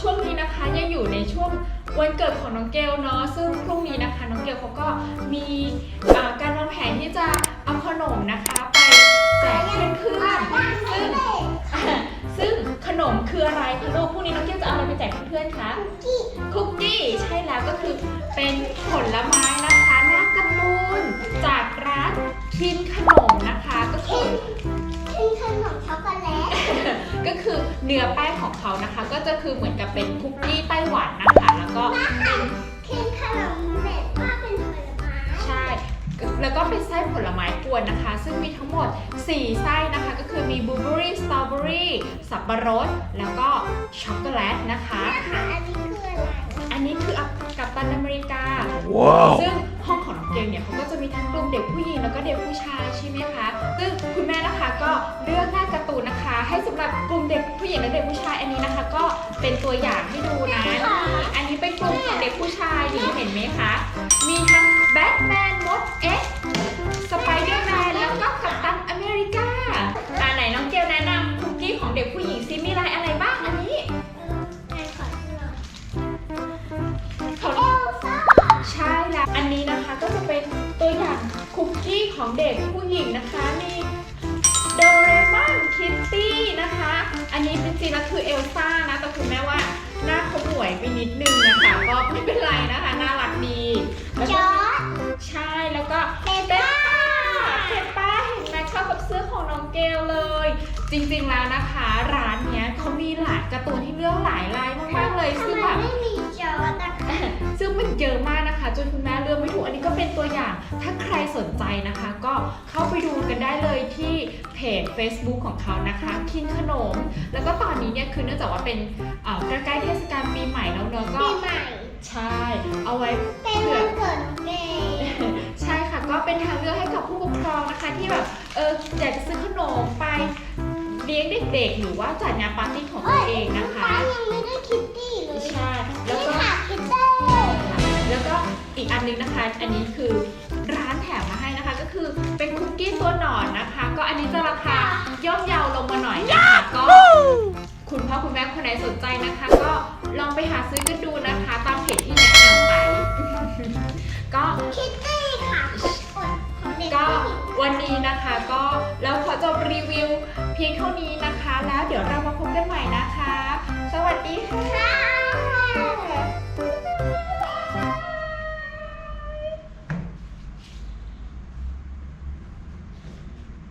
ช่วงนี้นะคะยังอยู่ในช่วงวันเกิดของน้องเกลเนาะซึ่งพรุ่งนี้นะคะ น้องเกลเขาก็มีการวางแผนที่จะเอาขนมนะคะไปแจกเพื่อนๆซึ่งซึ่งขนมคืออะไรคะลูกพรุ่งนี้น้องเกลจะเอาอะไรไปแจกเพื่อนๆคะคุกกี้ใช่แล้วก็คือเป็นผลไม้นะคะหน้ากร์ตูนจากร้านคินขนมนะคะก็คือก็ คือเนื้อแป้งของเขานะคะ ก็จะคือเหมือนกับเป็นคุกกี้ไต้หวันนะคะ แล้วก็ใช่ แล้วก็เป็นไส้ผลไม้กวนนะคะ ซึ่งมีทั้งหมด 4 ไส้นะคะ ก็คือมีบลูเบอรี่สตรอเบอรี่สับปะรด แล้วก็ช็อกโกแลตนะคะอันนี้คือกัปตันอเมริกา Wow. ซึ่งห้องของน้องเกลเนี่ยเขาก็จะมีทั้งกลุ่มเด็กผู้หญิงแล้วก็เด็กผู้ชายใช่ไหมคะ ซึ่งคุณแม่นะคะก็เลือกหน้าการ์ตูนนะคะให้สำหรับกลุ่มเด็กผู้หญิงและเด็กผู้ชายอันนี้นะคะ ก็เป็นตัวอย่างให้ดูนะนี่อันนี้เป็นกลุ่มของเด็กผู้ชายนี่เห็นไหมคะ มีทั้งแบทแมนมดเอ็กสไปเดอร์แมนแล้วก็กัปตันอเมริกาอ่าไหนน้องเกลแนะนำคุกกี้ของเด็กผู้หญิงซิมีลายอะไรบ้างอันนี้เขาใช่แล้วอันนี้นะคะก็จะเป็นตัวอย่างคุกกี้ของเด็กผู้หญิงนะคะมี จริงๆแล้วคือเอลซ่านะแต่คุณแม่ว่าหน้าเขาหมวยไปนิดนึงนะคะก็ไม่เป็นไรนะคะน่ารักดีแล้วก็ใช่แล้วก็เปป้าเปป้าเห็นไหมเข้ากับเสื้อของน้องเกลเลย จริงๆแล้วนะคะ ร้านเนี้ยเขามีหลายการ์ตูนที่เลือกหลายลายมากๆเลยซึ่งแบบซึ่งมันเยอะมากนะคะ จนคุณแม่เลือกไม่ถูก อันนี้ก็เป็นตัวอย่างถ้าใครสนใจนะคะ ก็เข้าไปดูกันได้เลยที่เพจ Facebook ของเขานะคะคินขนม แล้วก็ตอนนี้เนี่ยคือเนื่องจากว่าเป็นเอ่อใกล้ๆเทศกาลปีใหม่แล้วเนอะก็ใช่ เอาไว้เผื่อใช่ค่ะก็เป็นทางเลือกให้กับผู้ปกครองนะคะที่แบบเอออยากจะซื้อขนมไปเลี้ยงเด็กๆ หรือว่าจัดงานปาร์ตี้ของตัว อีกอันนึงนะคะ อันนี้คือร้านแถมมาให้นะคะ ก็คือเป็นคุกกี้ตัวหนอนนะคะ ก็อันนี้จะราคาย่อมเยาลงมาหน่อยนะคะก็คุณพ่อคุณแม่คนไหนสนใจนะคะ ก็ลองไปหาซื้อกันดูนะคะ ตามเพจที่แนะนำไป ก็คิตตี้ค่ะของเด็กก็ผู้หญิงวันนี้นะคะ ก็เราขอจบรีวิวเพียงเท่านี้นะคะ แล้วเดี๋ยวเรามาพบกันใหม่นะคะ